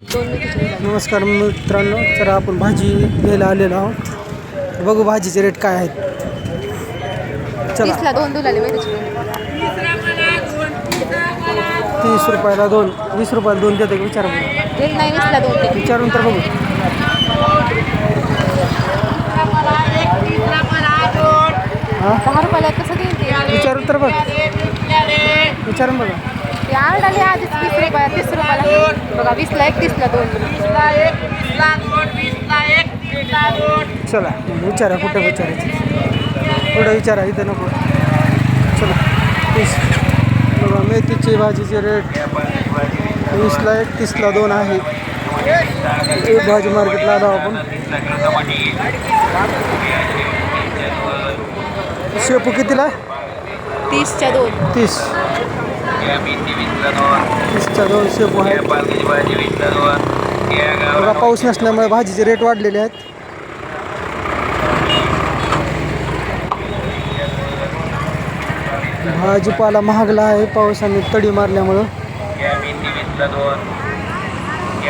नमस्कार मित्रांनो तर आपण भाजी घ्यायला आलेलो आहोत. बघू भाजीचे रेट काय आहेत. चला. दोन तीस रुपयाला दोन वीस रुपयाला दोन देते का विचारा ते विचारून तर बघू. दहा रुपयाला कसं देईल विचारून तर बघ. विचारून बघा. वीस रुपया रुपयाला बघा वीसला एक तीसला दोन. चला विचारा कुठं विचारायचं? कुठं विचारा इथं नको. चला तीस. बघा मेथीची भाजीचे रेट वीसला एक तीसला दोन आहे. एक भाजी मार्केटला आलो आपण. शेपू कितीला? तीसच्या दोन. तीस. तीसच्या दोन शेपू आहेत बघा पाऊस नसल्यामुळे भाजीचे रेट वाढलेले आहेत भाजीपाला महागला आहे पावसाने तडी मारल्यामुळं।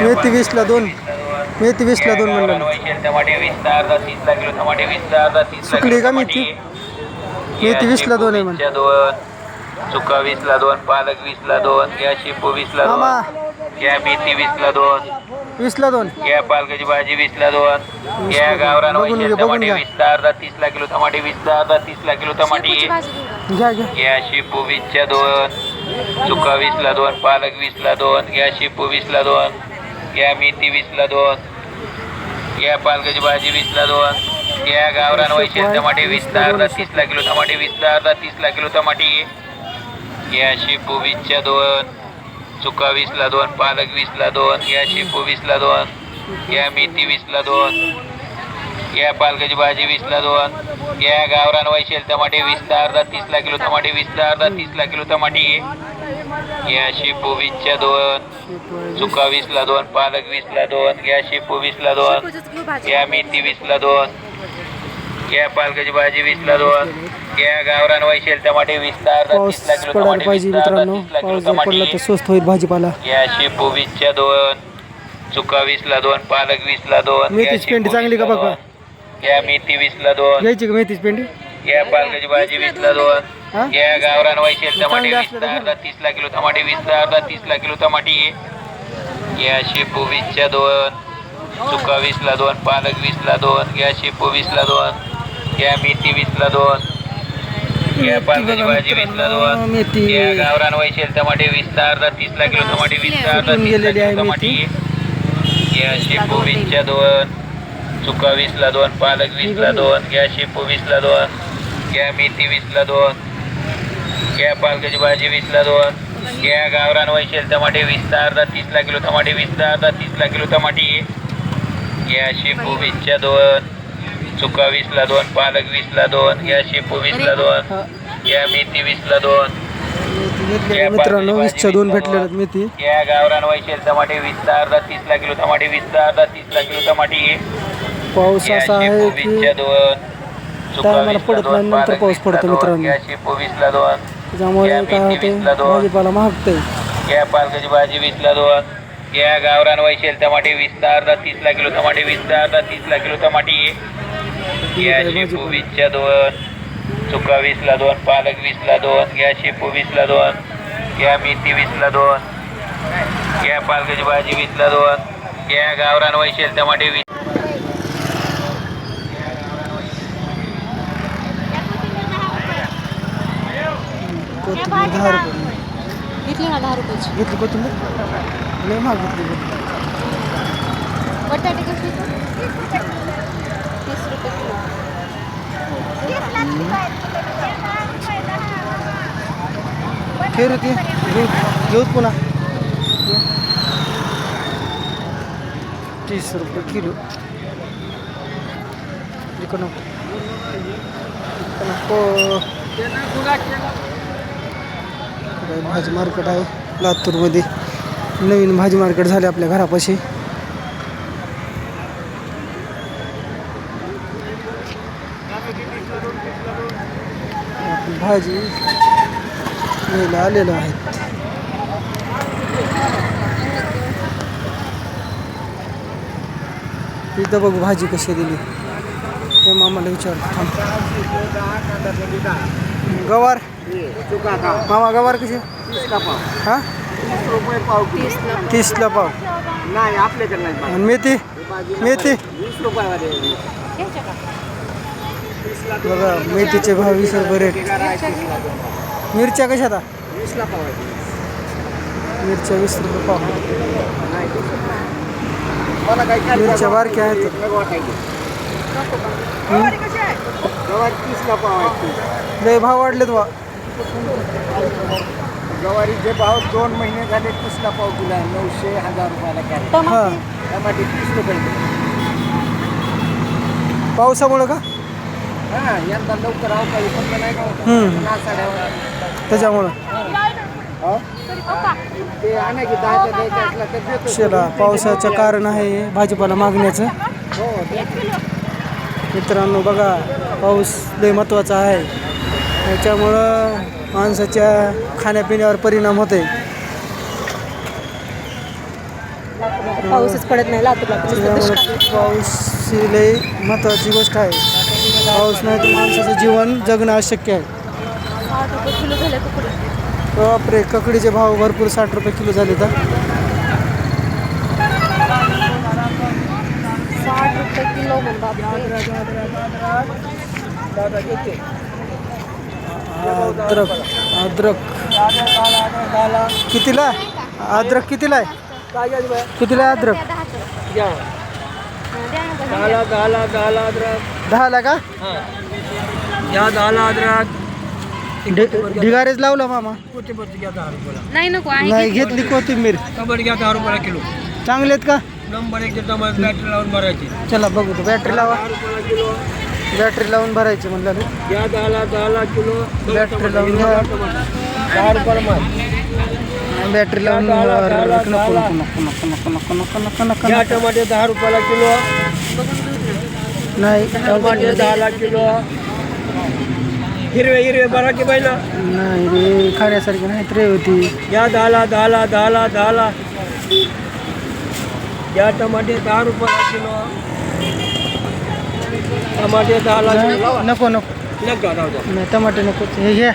मेथी वीसला दोन. मेथी वीसला दोन म्हणलं. सुकली का मेथी? मेथी वीसला दोन आहे म्हणलं. दोन. चुका वीसला दोन पालक वीसला दोन घ्या शेपू वीसला मामा दोन घ्या मेथी वीसला दोन वीसला दोन घ्या पालकाची भाजी वीसला दोन घ्या गावरान बघून वैशेल घे, बघून टमाटे घ्या. वीसला अर्धा तीसला किलो टमाटे वीसला अर्धा तीसला किलो टमाटे शेपूची भाजी घेऊ घ्या घ्या घ्या शेपू वीसच्या दोन चुका वीसला दोन पालक वीसला दोन घ्या शेपू वीसला दोन घ्या मेथी वीसला दोन घ्या पालकाची भाजी वीसला दोन घ्या गावरान वैशेल टमाटे वीसला अर्धा तीसला किलो टमाटे वीसला अर्धा तीसला किलो टमाटे घ्या पोवीसच्या दोन चुका वीसला दोन पालक वीसला दोन घ्या शेपू वीसला दोन घ्या मेथी वीसला दोन घ्या पालकाची भाजी वीसला दोन घ्या गावरान वैशेल टमाटे वीसला अर्धा तीसला किलो टमाटे वीसला अर्धा तीसला किलो टमाटे. घ्या शेपू वीसच्या दोन चुका वीसला दोन पालक वीसला दोन घ्या शेपू वीसला दोन शेपूचीच घ्या मेथी वीसला दोन घ्या पालकाची भाजी वीसला दोन घ्या गावरान वैशेल टमाटे वीसला अर्धा पाऊस तीसला किलो पडायला टमाटे पाहिजे वीसला अर्धा मित्रांनो तीसला किलो पाऊस जर पडला तर टमाटे स्वस्त होईल भाजीपाला घ्या शेपू वीसच्या दोन चुका वीसला दोन पालक वीसला दोन घ्या मेथीची पेंडी चांगली का बघा? दोन. घ्या मेथी वीसला दोन घ्यायची का मेथीची पेंडी घ्या पालकाची भाजी वीसला हा? दोन घ्या गावरान वैशेल टमाटे चांगली असलं तर वीसला घ्या. अर्धा तीसला किलो टमाटे वीसला अर्धा तीसला किलो टमाटे घ्या शेपू वीसच्या दोन चुका वीसला दोन पालक वीसला दोन घ्या शेपू वीसला दोन घ्या मेथी वीसला दोन. घ्या पालकाची भाजी वीसला दोन. मेथी. घ्या गावरान वैशेल टमाटे वीसला अर्धा तीसला किलो टमाटे वीसला अर्धा तीसला किलो टमाटे. घ्या शेपू वीसच्या दोन. चुका वीसला दोन पालक वीसला दोन. घ्या शेपू वीसला दोन. घ्या मेथी वीसला दोन. घ्या पालकाची भाजी वीसला दोन. घ्या गावरान वैशेल टमाटे वीसला अर्धा तीसला किलो टमाटे वीसला अर्धा तीसला किलो टमाटे. घ्या शेपू वीसच्या दोन. चुका वीसला दोन पालक वीसला दोन घ्या शेपू वीसला दोन हा, घ्या मेथी वीसला दोन. मेथी घेतलेली मित्रांनो वीसच्या दोन भेटलेल्या आहेत मेथी. घ्या गावरान वैशेल टमाटे वीसला अर्धा तीसला किलो टमाटे वीसला अर्धा तीसला किलो टमाटे. पाऊस असा आहे की दोन टायमाला पडत दोन, नाही, नंतर पाऊस पडतो दोन, मित्रांनो. दोन. घ्या काय होते दोन. भाजीपाला महागतंय. घ्या पालकाची भाजी वीसला दोन. घ्या गावरान वैशेल टमाटे वीसला अर्धा तीसला किलो टमाटे वीसला अर्धा तीसला किलो टमाटे घ्या शेपू वीसच्या दोन चुका वीसला दोन पालक वीसला दोन घ्या शेपू वीसला दोन घ्या मेथी वीसला दोन घ्या पालकाची भाजी वीसला दोन घ्या गावरान वैशेल टमाटे वीस दहा रुपये. घेतली ना दहा रुपयाची. घेतली कोथिंबीर? लय महाग घेतली बटाटे कशी तीस रुपये किलो. होती घेऊ पुन्हा तीस रुपये किलो. इकडं भाजी मार्केट आहे लातूरमध्ये. नवीन भाजी मार्केट झाले आपल्या घरापाशी. भाजी घ्यायला आलेलो आहेत. इथं बघू भाजी कशी दिली. ते मामाला विचारतो थांब. गवार. मामा गवार कशी? हां? तीसला पाव नाही आपल्याकडे नाही आणि मेथी? मेथी? वीस बघा मेथीचे भाव वीस रुपये रेट मिरच्या कशा आता वीसला पाव मिरच्या वीस रुपये पाव. मिरच्या बारक्या आहेत. आहे? लय भाव वाढलेत बा गवारीचे भाव दोन महिने झाले तीसला पाव किलो आहे. नऊशे हजार रुपयाला कॅरेट. हां. टमाटे तीस रुपये पावसामुळं का? हां यंदा लवकर अवकाळी पण नाही का? हम्म. नासाड्यावर त्याच्यामुळं. हो? ते आणा की दहाच्या द्यायचं असला तर देतो. शेला पावसाचं कारण आहे भाजीपाला मागण्याचं. हो ते. मित्रांनो बघा पाऊस लय महत्त्वाचा आहे. त्याच्यामुळं माणसाच्या खाण्यापिण्यावर परिणाम होते पाऊसच पडत नाही लातूरला त्याच्यामुळे पाऊस ही लय महत्त्वाची गोष्ट आहे पाऊस नाही तर माणसाचं जीवन जगणं अशक्य आहे साठ रुपये किलो झाले कुकडे बापरे ककडीचे भाव भरपूर साठ रुपये किलो झाले तर साठ रुपये किलो म्हण बापरे अद्रक अद्रक. कितीला अद्रक कितीला आहे? कितीला आहे अद्रक? दहाला दहाला दहाला अद्रक. दहाला का? या दहाला अद्रक. ढिगारेच लावला मामा. कोथिंबीरची घ्या दहा रुपयाला. नाही नको नाही घेतली कोथिंबीर. टमाटे घ्या दहा रुपयाला किलो. चांगले आहेत का? नंबर एक टमाटे बॅटरी लावून भरायची. चला बघू तो. बॅटरी लावा. दहा रुपयाला किलो. बॅटरी लावून भरायची म्हणलं. या दहाला दहाला किलो बॅटरी लावून. दहा रुपयाला माल बॅटरी लावून दहाला, भरा. दहाला, नको. नको नको नको नको नको नको नको या टमाटे दहा रुपयाला किलो नाही टमाटे दहाला किलो हिरवे हिरवे बरा की बैल नाही रे खाण्यासारखी नाही रे होती या दहाला दहाला दहाला दहाला या टमाटे दहा रुपयाला किलो टमाटे दहाला किलो नाही, लावा नको नको। नका राहू द्या नाही टमाटे नको हे घ्या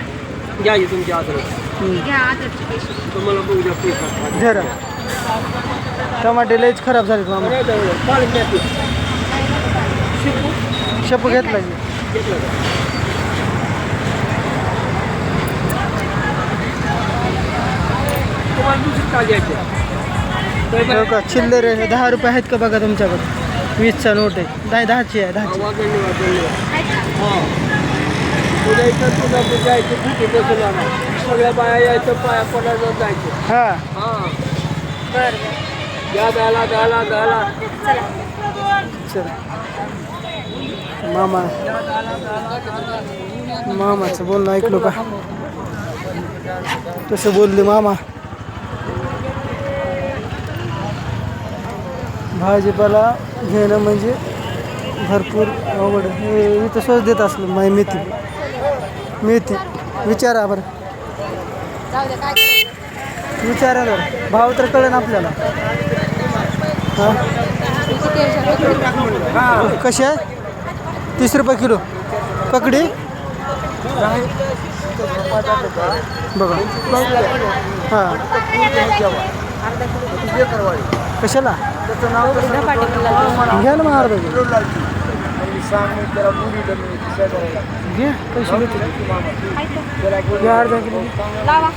घ्या ही तुमची अद्रक घ्या आदरचे पैसे तुम्हाला बघू द्या पैसा जरा टमाटे लयच खराब झाले मामा पाणी घ्या ते. शेपू? घेतला की. घेतलं का? तुम्हाला दुसरी का घ्यायची? तर हो का चिल्लर आहे दहा रुपये आहेत का बघा तुमच्याकडे? वीसचा नोट आहे. नाही दहाची आहे दहाची. वा, धन्यवाद धन्यवाद हां. उद्या इथं तुझा जायचं कुठे बसून आणा सगळ्या बाया यायचं पाया पडायचं जायचं. हा. हां. बरं या दहाला चल. मामा. मामाचं बोलणं ऐकलो का? तसं बोलले मामा. भाजीपाला घेणं म्हणजे भरपूर आवड. हे इथं स्वस्त देत असलं माय मेथी. मेथी. विचारा बरं? विचारा बरं. भाव तर कळेल आपल्याला. हां? किती आहे? कशी? आहे तीस रुपये किलो. ककडी बघा. हां. कशाला. घ्या ना मग अर्धा घे पैसे घेते अर्धा किलो. लावा.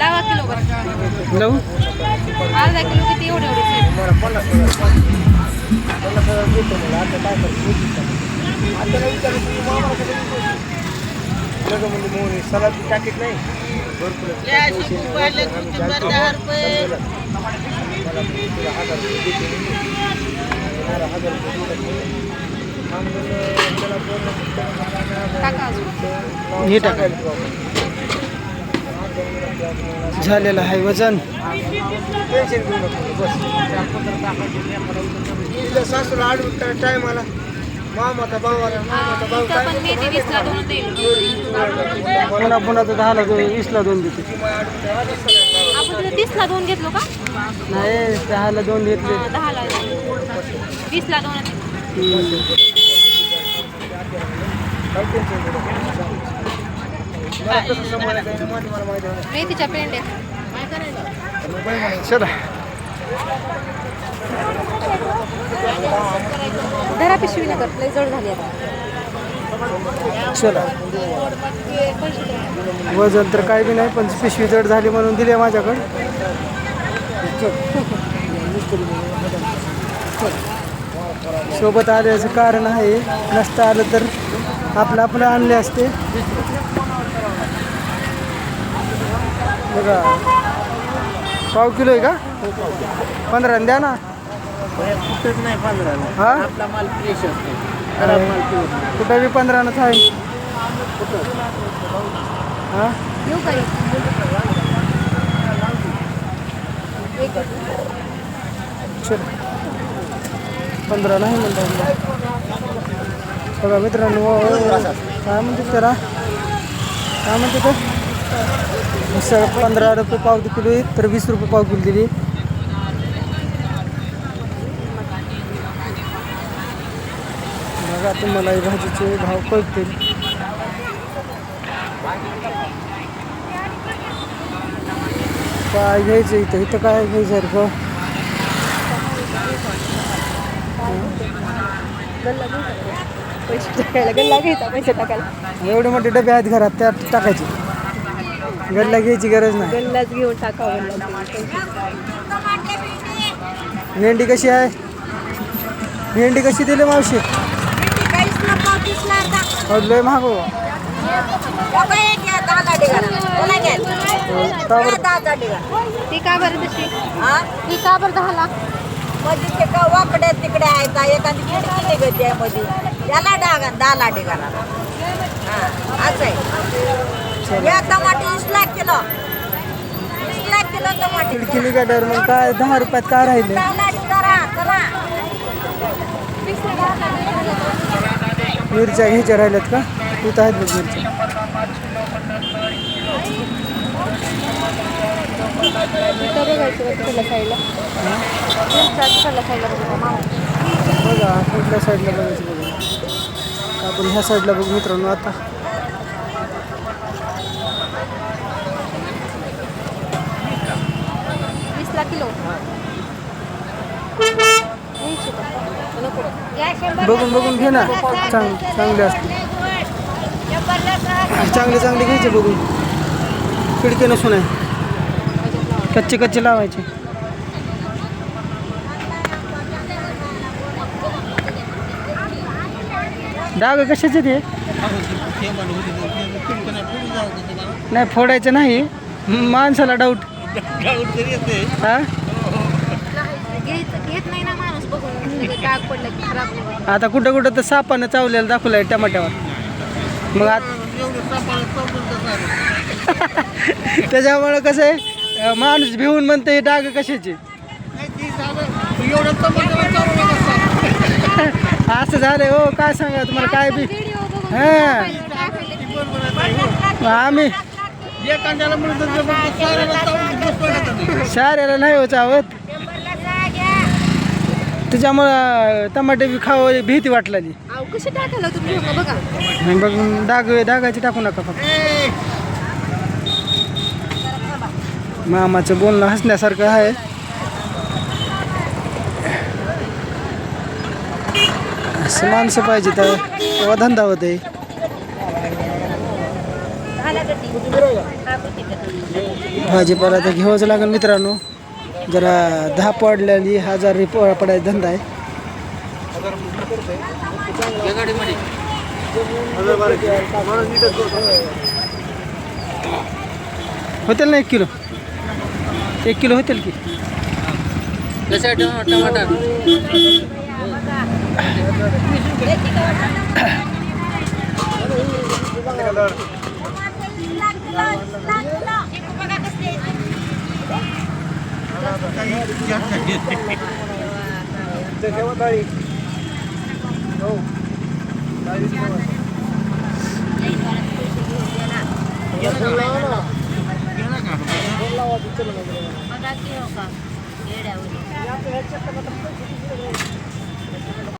लावा किलो लावू? अर्धा किलो किती? एवढे एवढे. सलाद टाकीत नाही. हे टाका. झालेलं आहे वजन. टेन्शन घेऊ नको. बस. सासूला आडवत टाईम इथं पण मेथी वीसला दोन देईल. पुन्हा पुन्हा तर दहाला दोन वीसला दोन देते. आपण तीसला दोन घेतलो का? नाही दहाला दोन घेतले. हा, दहाला वीसला दोन मेथीच्या पेंड्या. चला. धरा पिशवी नगर लय जड झाली आता. चला. वजन तर काही बी नाही पण पिशवी जड झाली म्हणून दिली आहे माझ्याकडं. सोबत आल्याचं कारण आहे नसतं आलं तर आपलं आपलं आणले असते. बघा. पाव किलो आहे का? पंधरा द्या ना. नाही पंधरा हा? आपला माल फ्रेश असतो. कुठं बी पंधरानंच आहे. हा? येऊ का चल. पंधरा नाही म्हणतात बघा मित्रांनो व- काय म्हणते त्याला? काय म्हणते तर मिसळ पंधरा रुपये पाव किलो आहे, तर वीस रुपये पाव किलो दिली. बघा तुम्हाला हे भाजीचे भाव कळतील. काय घ्यायचं इथं? इथं काय घ्यायचं गं? पैसे टाकायला गल्ला घ्यायचा पैसे टाकायला एवढे मोठे डबे आहेत घरात त्यात टाकायचे. गल्ला घ्यायची गरज नाही. गल्लाच घेऊन टाकावं लागते भेंडी कशी आहे? भेंडी कशी दिली मावशी? लय महाग हो. का बरं? ती का बरं तशी? ती का बरं दहाला मध्ये ते का वाकडे तिकडे आहे का एखादी खिडकी निघते आहे मध्ये त्याला डागा दहा डिगाला हा असं आहे या टमाटे वीस लाख किलो. वीस लाख किलो टमाटे. खिडकी निघाल्यावर मग काय दहा रुपयात काय राहिले? दहा करा चला मिरच्या घ्यायच्या राहिल्यात का? तिथं आहेत बघ मिरच्या. बघायचं बघा बघा कुठल्या साईडला बघायचं बघा. आपण ह्या साईडला बघू मित्रांनो आता. वीसला किलो घ्यायची का? नको बघून बघून घे ना. चांग चांगले असते चांगले चांगले घ्यायचे बघून. खिडकी नसून आहे. कच्चे कच्चे लावायचे. डाग कशाचे ते? नाही फोडायचं नाही. माणसाला डाऊट हा घ्यायचं घेत नाही ना माणूस बघून लगेच डाग पडला की खराब नाही आता कुठं कुठं तर सापानं चावलेलं दाखवलंय टमाट्यावर. मग आता त्याच्यामुळं कसं आहे अं, माणूस भिवून म्हणते हे डाग कशाचे? असं झालंय हो काय सांगा तुम्हाला काय बी व्हिडिओ बघून हा. आम्ही शाळेला नाही. हो चावत त्याच्यामुळं टमाटे बी खावं भीती वाटलेली. अहो कशी टाकायला तुम्ही हो का बघा बघ डाग डागाचे टाकू नका फक्त. मामाचं बोलणं हसण्यासारखं आहे. असं माणसं पाहिजे तर तेव्हा धंदा होते भाजीपाला तर घ्यावंच लागेल मित्रांनो. जरा दहा पडलेली हजार रिप पडायचा धंदा आहे. होतील ना एक किलो? एक किलो होतील की? टमाटर. đây đâu đây đi đâu ये चला ना ये ना का बोला वो चला ना मगा क्यों का ये डाउन या पे हेडसेट का मतलब